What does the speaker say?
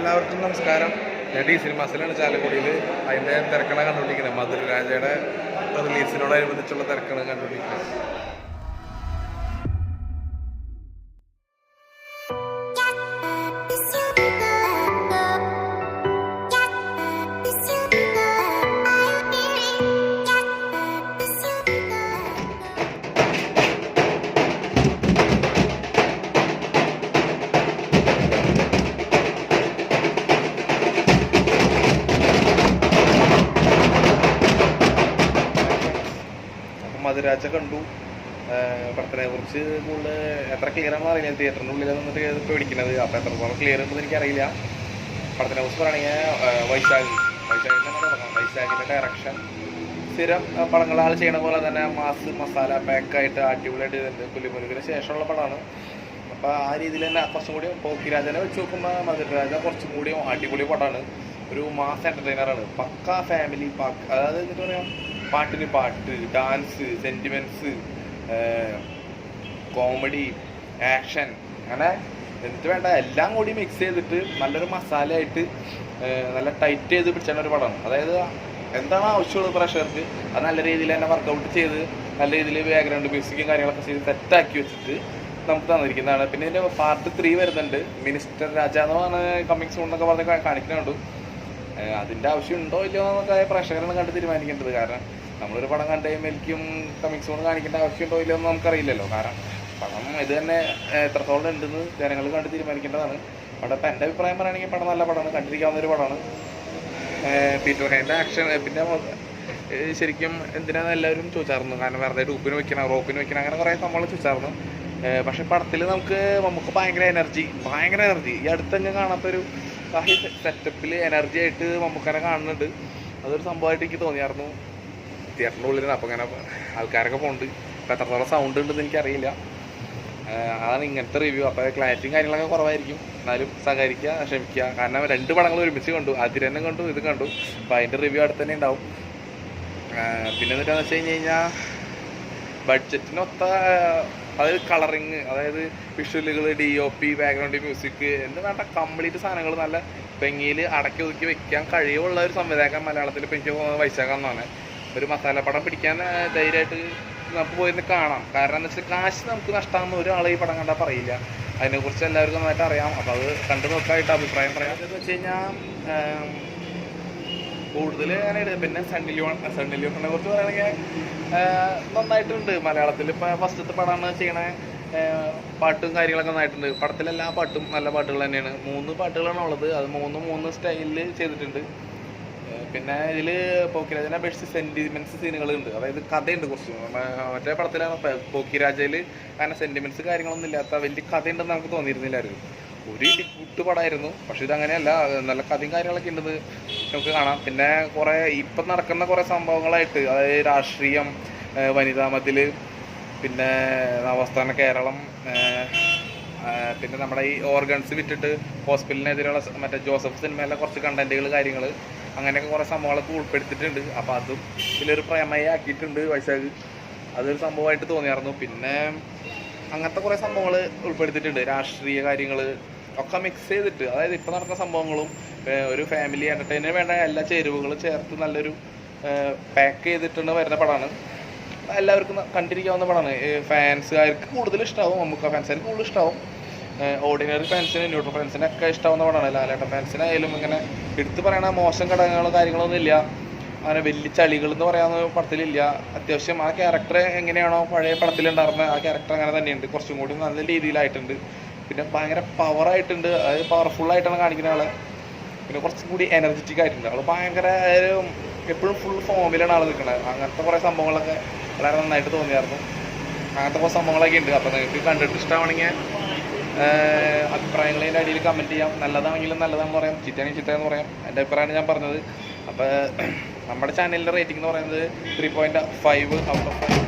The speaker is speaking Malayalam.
എല്ലാവർക്കും നമസ്കാരം. ഞാൻ ഡി സിനിമാസിലാണ് ചാലക്കുടിയിൽ അതിന്റെ തിരക്കണ കണ്ടുപിടിക്കുന്നത്. മധുരരാജയുടെ റിലീസിനോടനുബന്ധിച്ചുള്ള തിരക്കണ കണ്ടുകൊണ്ടിരിക്കുന്നത് മധുരാജ കണ്ടു. പടത്തിനെ കുറിച്ച് കൂടുതൽ എത്ര ക്ലിയർ ആണെന്ന് അറിയില്ല. തിയേറ്ററിന്റെ ഉള്ളിൽ നിന്നിട്ട് പേടിക്കുന്നത്. അപ്പോൾ എത്രത്തോളം ക്ലിയർ ഉണ്ടെന്ന് എനിക്കറിയില്ല. പടത്തിനെ കുറിച്ച് പറയുകയാണെങ്കിൽ വൈശാഖ്. തന്നെ തുടങ്ങാം. വൈശാഖിന്റെ ഡയറക്ഷൻ സ്ഥിരം പടങ്ങൾ ആൾ ചെയ്യണ പോലെ തന്നെ മാസ് മസാല പാക്കായിട്ട് അടിപൊളിയായിട്ട് ചെയ്തിട്ടുണ്ട്. പുലിമുരുകിന് ശേഷമുള്ള പടമാണ്. അപ്പോൾ ആ രീതിയിൽ തന്നെ കുറച്ചും കൂടി പോക്കിരാജനെ വെച്ച് നോക്കുമ്പോൾ മധുരരാജ കുറച്ചും കൂടി അടിപൊളി പടമാണ്. ഒരു മാസ് എന്റർടൈനറാണ് പക്ക ഫാമിലി പാക്ക് അതായത് എന്താ പറയാം പാട്ടിന് പാട്ട് ഡാൻസ് സെന്റിമെന്റ്സ് കോമഡി ആക്ഷൻ അങ്ങനെ എന്ത് വേണ്ട എല്ലാം കൂടി മിക്സ് ചെയ്തിട്ട് നല്ലൊരു മസാലയായിട്ട് നല്ല ടൈറ്റ് ചെയ്ത് പിടിച്ചാണ് ഒരു പടം. അതായത് എന്താണ് ആവശ്യമുള്ളത് പ്രഷർക്ക്? അത് നല്ല രീതിയിൽ തന്നെ വർക്കൗട്ട് ചെയ്ത് നല്ല രീതിയിൽ ബാക്ക്ഗ്രൗണ്ട് മ്യൂസിക്കും കാര്യങ്ങളൊക്കെ ചെയ്ത് സെറ്റാക്കി വെച്ചിട്ട് നമുക്ക് തന്നിരിക്കുന്നതാണ്. പിന്നെ ഇതിന്റെ പാർട്ട് ത്രീ വരുന്നുണ്ട്. മിനിസ്റ്റർ രാജ എന്ന് പറഞ്ഞ കമ്മിങ് സൂൺ എന്നൊക്കെ പറഞ്ഞ് കാണിക്കുന്നുണ്ട് ഏഹ് അതിന്റെ ആവശ്യം ഉണ്ടോ ഇല്ലയോ എന്നൊക്കെ പ്രേക്ഷകരാണ് കണ്ട് തീരുമാനിക്കേണ്ടത്. കാരണം നമ്മളൊരു പടം കണ്ടു കഴിയുമ്പോഴേക്കും കമ്മിങ് സോൺ കാണിക്കേണ്ട ആവശ്യമുണ്ടോ ഇല്ലയോ എന്ന് നമുക്കറിയില്ലല്ലോ. കാരണം പടം ഇത് തന്നെ എത്രത്തോളം ഉണ്ടെന്ന് ജനങ്ങൾ കണ്ട് തീരുമാനിക്കേണ്ടതാണ്. അവിടെ ഇപ്പം എന്റെ അഭിപ്രായം പറയുകയാണെങ്കിൽ പടം നല്ല പടമാണ് കണ്ടിരിക്കാവുന്ന ഒരു പടമാണ്. പിന്നെ ഹൈന്റെ ആക്ഷൻ പിന്നെ ശരിക്കും എന്തിനാന്ന് എല്ലാവരും ചോദിച്ചായിരുന്നു. കാരണം വെറുതെ ഡൂപ്പിന് വെക്കണം റോപ്പിന് വെക്കണം അങ്ങനെ കുറേ സംഭവങ്ങൾ ചോദിച്ചായിരുന്നു. പക്ഷെ പടത്തിൽ നമുക്ക് നമുക്ക് ഭയങ്കര എനർജി ഭയങ്കര എനർജി ഈ അടുത്തങ്ങ് കാണാത്തൊരു ആ സെറ്റപ്പിൽ എനർജി ആയിട്ട് മമ്മൂക്കനെ കാണുന്നുണ്ട്. അതൊരു സംഭവമായിട്ട് എനിക്ക് തോന്നിയായിരുന്നു. തിയേറ്ററിന്റെ ഉള്ളിലാണ്. അപ്പം ഇങ്ങനെ ആൾക്കാരൊക്കെ പോകുന്നുണ്ട് അപ്പോൾ എത്രത്തോളം സൗണ്ട് ഉണ്ടെന്ന് എനിക്കറിയില്ല. അതാണ് ഇങ്ങനത്തെ റിവ്യൂ അപ്പോൾ ക്ലാരിറ്റിയും കാര്യങ്ങളൊക്കെ കുറവായിരിക്കും. എന്നാലും സഹകരിക്കുക ക്ഷമിക്കുക. കാരണം രണ്ട് പടങ്ങൾ ഒരുമിച്ച് കണ്ടു. അതിരന്നെ കണ്ടു ഇത് കണ്ടു. അപ്പോൾ അതിന്റെ റിവ്യൂ അടുത്ത് തന്നെ ഉണ്ടാവും. പിന്നെ എന്നിട്ടാന്ന് വെച്ച് കഴിഞ്ഞ് കഴിഞ്ഞാൽ ബഡ്ജറ്റിനൊത്ത അതായത് കളറിങ് അതായത് വിഷ്വലുകൾ D O P background music എന്ത് വേണ്ട കംപ്ലീറ്റ് സാധനങ്ങൾ നല്ല ഭംഗിയിൽ അടക്കി ഒതുക്കി വെക്കാൻ കഴിവുള്ള ഒരു സംവിധായകൻ മലയാളത്തിൽ ഇപ്പം എനിക്ക് വയസ്സാക്കാന്ന് വൈശാഖെന്നാണ് ഒരു മസാല പടം പിടിക്കാൻ ധൈര്യമായിട്ട് നമുക്ക് പോയിരുന്ന് കാണാം. കാരണം എന്താ വെച്ചാൽ കാശ് നമുക്ക് നഷ്ടമാകുന്ന ഒരാൾ ഈ പടം കണ്ടാൽ പറയില്ല. അതിനെക്കുറിച്ച് എല്ലാവർക്കും നന്നായിട്ട് അറിയാം. അപ്പോൾ അത് കണ്ടു നോക്കാനായിട്ട് അഭിപ്രായം പറയാം. എന്ന് വെച്ച് കഴിഞ്ഞാൽ കൂടുതൽ ഞാനായിട്ട് പിന്നെ സണ്ണി ലിയോൺ സണ്ണി ലിയോണിനെ കുറിച്ച് പറയുകയാണെങ്കിൽ നന്നായിട്ടുണ്ട് മലയാളത്തിൽ. ഇപ്പോൾ ഫസ്റ്റത്തെ പടമാണ് ചെയ്യണ. പാട്ടും കാര്യങ്ങളൊക്കെ നന്നായിട്ടുണ്ട്. പടത്തിലെ എല്ലാ പാട്ടും നല്ല പാട്ടുകൾ തന്നെയാണ്. മൂന്ന് പാട്ടുകളാണ് ഉള്ളത്. അത് മൂന്ന് മൂന്ന് സ്റ്റൈലിൽ ചെയ്തിട്ടുണ്ട്. പിന്നെ ഇതിൽ പോക്കിരാജനെ അപേക്ഷിച്ച് സെന്റിമെന്റ്സ് സീനുകളുണ്ട്. അതായത് കഥയുണ്ട് കുറച്ച്. മറ്റേ പടത്തിലാണ് പോക്കിരാജയിൽ അങ്ങനെ സെന്റിമെന്റ്സ് കാര്യങ്ങളൊന്നും ഇല്ലാത്ത വലിയ കഥയുണ്ടെന്ന് നമുക്ക് തോന്നിയിരുന്നില്ലായിരുന്നു. ഒരു ഇടിക്കുട്ട് പടമായിരുന്നു പക്ഷെ ഇതങ്ങനെയല്ല. നല്ല കഥയും കാര്യങ്ങളൊക്കെ ഉണ്ടെന്ന് നമുക്ക് കാണാം. പിന്നെ കുറേ ഇപ്പം നടക്കുന്ന കുറേ സംഭവങ്ങളായിട്ട് അതായത് രാഷ്ട്രീയം വനിതാ മതിൽ പിന്നെ നവസ്ഥാന കേരളം പിന്നെ നമ്മുടെ ഈ ഓർഗൻസ് വിറ്റിട്ട് ഹോസ്പിറ്റലിനെതിരെയുള്ള മറ്റേ ജോസഫ് സിനിമയിലെ കുറച്ച് കണ്ടന്റുകൾ കാര്യങ്ങൾ അങ്ങനെയൊക്കെ കുറേ സംഭവങ്ങളൊക്കെ ഉൾപ്പെടുത്തിയിട്ടുണ്ട്. അപ്പോൾ അതും ഇതിലൊരു പ്രേമയെ ആക്കിയിട്ടുണ്ട് വൈശാഖ്. അതൊരു സംഭവമായിട്ട് തോന്നിയായിരുന്നു. പിന്നെ അങ്ങനത്തെ കുറേ സംഭവങ്ങൾ ഉൾപ്പെടുത്തിയിട്ടുണ്ട്. രാഷ്ട്രീയ കാര്യങ്ങൾ ഒക്കെ മിക്സ് ചെയ്തിട്ട്. അതായത് ഇപ്പോൾ നടക്കുന്ന സംഭവങ്ങളും ഒരു ഫാമിലി എന്റർടൈനർ വേണ്ട എല്ലാ ചേരുവകളും ചേർത്ത് നല്ലൊരു പാക്ക് ചെയ്തിട്ടുണ്ട് വരുന്ന പടമാണ്. എല്ലാവർക്കും കണ്ടിരിക്കാവുന്ന പടമാണ്. ഫാൻസുകാർക്ക് കൂടുതൽ ഇഷ്ടമാവും നമുക്ക് ഫാൻസുകാർക്ക് കൂടുതൽ ഇഷ്ടമാവും ഓർഡിനറി ഫാൻസിന് ന്യൂട്രൽ ഫാൻസിന് ഒക്കെ ഇഷ്ടമാവുന്ന പടമാണ്. ലാലേട്ട ഫാൻസിനായാലും ഇങ്ങനെ എടുത്തു പറയണ മോശം ഘടകങ്ങളോ കാര്യങ്ങളൊന്നും ഇല്ല. അങ്ങനെ വലിയ ചളികൾ എന്ന് പറയാവുന്ന പടത്തിലില്ല. അത്യാവശ്യം ആ ക്യാരക്ടർ എങ്ങനെയാണോ പഴയ പടത്തിലുണ്ടായിരുന്നത് ആ ക്യാരക്ടർ അങ്ങനെ തന്നെയുണ്ട്. കുറച്ചും കൂടി നല്ല രീതിയിലായിട്ടുണ്ട്. പിന്നെ ഭയങ്കര പവറായിട്ടുണ്ട് അതായത് പവർഫുൾ ആയിട്ടാണ് കാണിക്കുന്ന ആളെ. പിന്നെ കുറച്ചും കൂടി എനർജറ്റിക് ആയിട്ടുണ്ട്. അവൾ ഭയങ്കര എപ്പോഴും ഫുൾ ഫോമിലാണ് ആൾ നിൽക്കുന്നത് അങ്ങനത്തെ കുറേ സംഭവങ്ങളൊക്കെ വളരെ നന്നായിട്ട് തോന്നിയായിരുന്നു. അങ്ങനത്തെ കുറേ സംഭവങ്ങളൊക്കെ ഉണ്ട്. അപ്പോൾ നിങ്ങൾക്ക് കണ്ടിട്ട് ഇഷ്ടമാണെങ്കിൽ അഭിപ്രായങ്ങൾ അതിന്റെ അടിയിൽ കമന്റ് ചെയ്യാം. നല്ലതാണെങ്കിലും നല്ലതാണെന്ന് പറയാം. ചീത്തയാണെങ്കിൽ ചീത്തയെന്ന് പറയാം. എന്റെ അഭിപ്രായമാണ് ഞാൻ പറഞ്ഞത്. അപ്പോൾ നമ്മുടെ ചാനലിന്റെ റേറ്റിംഗ് എന്ന് പറയുന്നത് three point five out of five